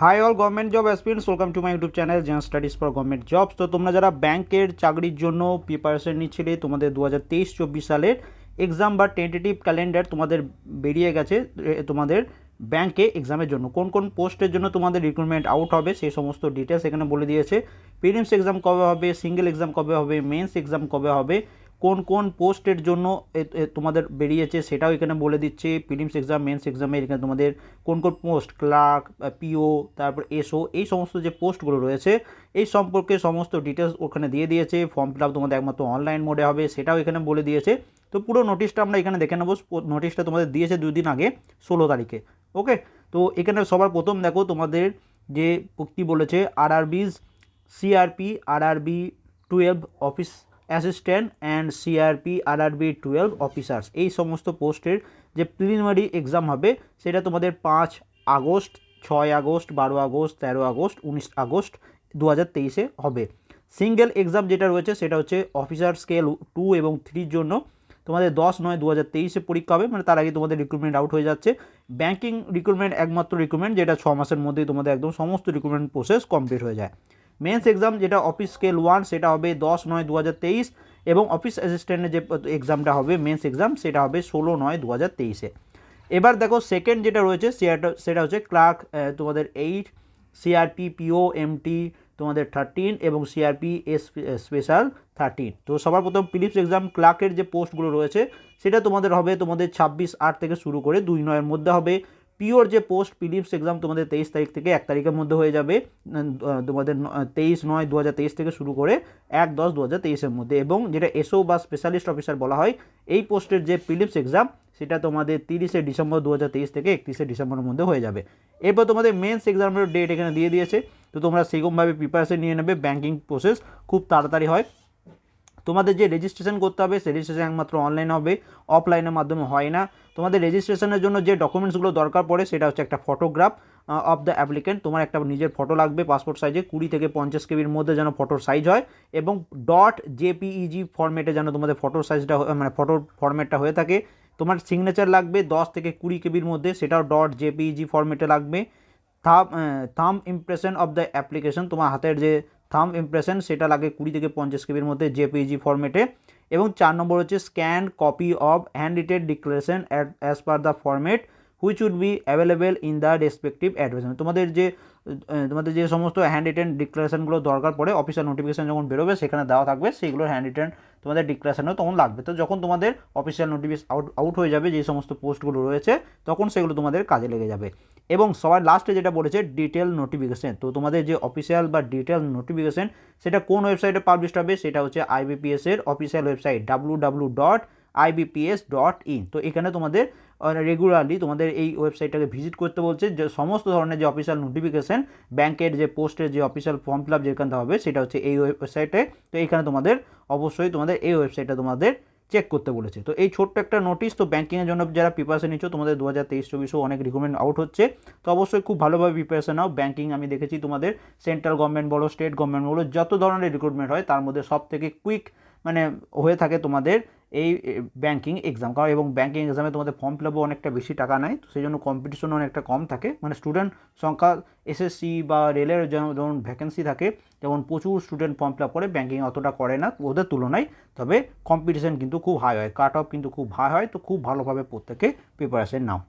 Hi all government job aspirants welcome to my YouTube channel Zen studies for government jobs তো তোমরা যারা ব্যাংকের চাকরির জন্য প্রিপারেশন নিচ্ছিলে, তোমাদের দু হাজার তেইশ চব্বিশ সালের এক্সাম বা টেন্টেটিভ ক্যালেন্ডার তোমাদের বেরিয়ে গেছে তোমাদের ব্যাংকে এক্সামের জন্য। কোন কোন পোস্টের জন্য তোমাদের রিক্রুটমেন্ট আউট হবে, সেই সমস্ত ডিটেলস এখানে বলে দিয়েছে। প্রিলিমস এক্সাম কবে হবে সিঙ্গেল এক্সাম কবে হবে মেন্স এক্সাম কবে হবে কোন কোন পোস্টের জন্য তোমাদের বেরিয়েছে সেটাও এখানে বলে দিচ্ছে। প্রিলিমস এক্সাম, মেন্স এক্সামে এখানে তোমাদের কোন কোন পোস্ট, ক্লার্ক পিও, তারপর এসও, এই সমস্ত যে পোস্টগুলো রয়েছে, এই সম্পর্কে সমস্ত ডিটেলস ওখানে দিয়ে দিয়েছে। ফর্ম ফিল আপ তোমাদের একমাত্র অনলাইন মোডে হবে, সেটাও এখানে বলে দিয়েছে। তো পুরো নোটিশটা আমরা এখানে দেখে নেব। নোটিশটা তোমাদের দিয়েছে দুই দিন আগে, ষোলো তারিখে, ওকে? তো এখানে সবার প্রথম দেখো তোমাদের যে কী বলেছে RRBs CRP R RRB twelve office assistant and CRP RRB twelve officers. এই সমস্ত পোস্টের যে প্রিলিমিনারি এক্সাম হবে, সেটা তোমাদের পাঁচ আগস্ট, ছয় আগস্ট, বারো আগস্ট, তেরো আগস্ট, উনিশ আগস্ট দু হাজার তেইশে হবে। সিঙ্গেল এক্সাম যেটা রয়েছে, সেটা হচ্ছে অফিসার স্কেল টু এবং থ্রির জন্য। তোমাদের দশ নয় দু হাজার তেইশে পরীক্ষা হবে মানে তার আগে তোমাদের রিক্রুটমেন্ট আউট হয়ে যাচ্ছে। ব্যাঙ্কিং রিক্রুটমেন্ট একমাত্র রিক্রুটমেন্ট যেটা ছ মাসের মধ্যেই তোমাদের একদম সমস্ত রিক্রুটমেন্ট প্রসেস কমপ্লিট হয়ে যায়। মেন্স এক্সাম যেটা অফিস স্কেল ওয়ান সেটা হবে দশ নয় দু হাজার তেইশ এবং অফিস অ্যাসিস্ট্যান্টের যে এক্সামটা হবে মেন্স এক্সাম সেটা হবে ষোলো নয় দু হাজার তেইশে। এবার দেখো সেকেন্ড যেটা রয়েছে, সেটা সেটা হচ্ছে ক্লার্ক তোমাদের এইট সিআরপি পিও এমটি তোমাদের থার্টিন এবং সিআরপি এস স্পেশাল থার্টিন তো সবার প্রথম ফিলিপস এক্সাম ক্লার্কের যে পোস্টগুলো রয়েছে, সেটা তোমাদের হবে তোমাদের ছাব্বিশ আট থেকে শুরু করে দুই নয়ের মধ্যে হবে। পিওর যে পোস্ট ফিলিপস এক্সাম তোমাদের তেইশ তারিখ থেকে এক তারিখের মধ্যে হয়ে যাবে তোমাদের তেইশ নয় দু থেকে শুরু করে এক দশ দু হাজার মধ্যে। এবং যেটা এসও বা স্পেশালিস্ট অফিসার বলা হয়, এই পোস্টের যে ফিলিপস এক্সাম, সেটা তোমাদের তিরিশে ডিসেম্বর দু হাজার তেইশ থেকে একত্রিশে ডিসেম্বরের মধ্যে হয়ে যাবে। এরপর তোমাদের মেন্স এক্সামের ডেট এখানে দিয়ে দিয়েছে, তো তোমরা সেরকমভাবে প্রিপারেশন নিয়ে নেবে ব্যাঙ্কিং প্রসেস খুব তাড়াতাড়ি হয়। তোমাদের যে রেজিস্ট্রেশন করতে হবে, সেই রেজিস্ট্রেশন একমাত্র অনলাইন হবে অফলাইনের মাধ্যমে হয় না। তোমাদের রেজিস্ট্রেশনের জন্য যে ডকুমেন্টসগুলো দরকার পড়ে, সেটা হচ্ছে একটা ফটোগ্রাফ অফ দ্য অ্যাপ্লিকেন্ট তোমার একটা নিজের ফটো লাগবে পাসপোর্ট সাইজে কুড়ি থেকে পঞ্চাশ কেবির মধ্যে যেন ফটোর সাইজ হয় এবং ডট জেপিইজি ফরম্যাটে যেন তোমাদের ফটোর সাইজটা মানে ফটোর ফরম্যাটটা হয়ে থাকে। তোমার সিগনেচার লাগবে দশ থেকে কুড়ি কেবির মধ্যে, সেটাও ডট জেপিইজি ফরম্যাটে লাগবে। থাম থাম ইমপ্রেশন অফ দ্য অ্যাপ্লিকেশন তোমার হাতের যে থাম ইমপ্রেশন সেটা লাগে কুড়ি থেকে পঞ্চাশ কেবির মধ্যে জেপিজি ফরম্যাটে এবং চার নম্বর হচ্ছে scan copy of handwritten declaration as per the format which would be available in the respective advertisement তোমাদের যে তোমাদের যে সমস্ত হ্যান্ড রিটেন ডিক্লারেশনগুলো দরকার পড়ে অফিসিয়াল নোটিফিকেশন যখন বেরোবে, সেখানে দেওয়া থাকবে, সেইগুলো হ্যান্ড রিটেন তোমাদের ডিক্লারেশনও তখন লাগবে। তো যখন তোমাদের অফিসিয়াল নোটিফিকেশন আউট আউট হয়ে যাবে, যে সমস্ত পোস্টগুলো রয়েছে, তখন সেগুলো তোমাদের কাজে লেগে যাবে। এবং সবার লাস্টে যেটা বলেছে ডিটেল নোটিফিকেশন তো তোমাদের যে অফিসিয়াল বা ডিটেল নোটিফিকেশন সেটা কোন ওয়েবসাইটে পাবলিশ হবে, সেটা হচ্ছে আইবিপিএস এর official website W W dot IBPS dot in তো এখানে তোমাদের রেগুলারলি তোমাদের এই ওয়েবসাইটটাকে ভিজিট করতে বলছে, যে সমস্ত ধরনের যে অফিসিয়াল নোটিফিকেশান ব্যাংকের যে পোস্টের যে অফিসিয়াল ফর্ম ফিল আপ যেখানে হবে, সেটা হচ্ছে এই ওয়েবসাইটে তো এখানে তোমাদের, অবশ্যই তোমাদের এই ওয়েবসাইটটা তোমাদের চেক করতে বলেছে। তো এই ছোট্ট একটা নোটিশ তো ব্যাঙ্কিংয়ের জন্য যারা প্রিপারেশন নিচ্ছ, তোমাদের দু হাজার তেইশ, চব্বিশও অনেক রিকমেন্ড আউট হচ্ছে। তো অবশ্যই খুব ভালোভাবে প্রিপারেশন নাও। ব্যাঙ্কিং আমি দেখেছি তোমাদের সেন্ট্রাল গভর্নমেন্ট বলো স্টেট গভর্নমেন্ট বলো, যত ধরনের রিক্রুটমেন্ট হয়, তার মধ্যে সব থেকে কুইক মানে হয়ে থাকে তোমাদের এই ব্যাঙ্কিং এক্সাম কারণ এবং ব্যাঙ্কিং এক্সামে তোমাদের ফর্ম ফিল আপও অনেকটা বেশি টাকা নেয়, তো সেই জন্য কম্পিটিশন অনেকটা কম থাকে। মানে স্টুডেন্ট সংখ্যা এসএসসি বা রেলের যেমন ভ্যাকেন্সি থাকে যেমন প্রচুর স্টুডেন্ট ফর্ম ফিল আপ করে ব্যাঙ্কিং অতটা করে না ওদের তুলনায়। তবে কম্পিটিশন কিন্তু খুব হাই হয় কাট অফ কিন্তু খুব হাই হয়, তো খুব ভালোভাবে প্রত্যেকে প্রিপারেশন নাও।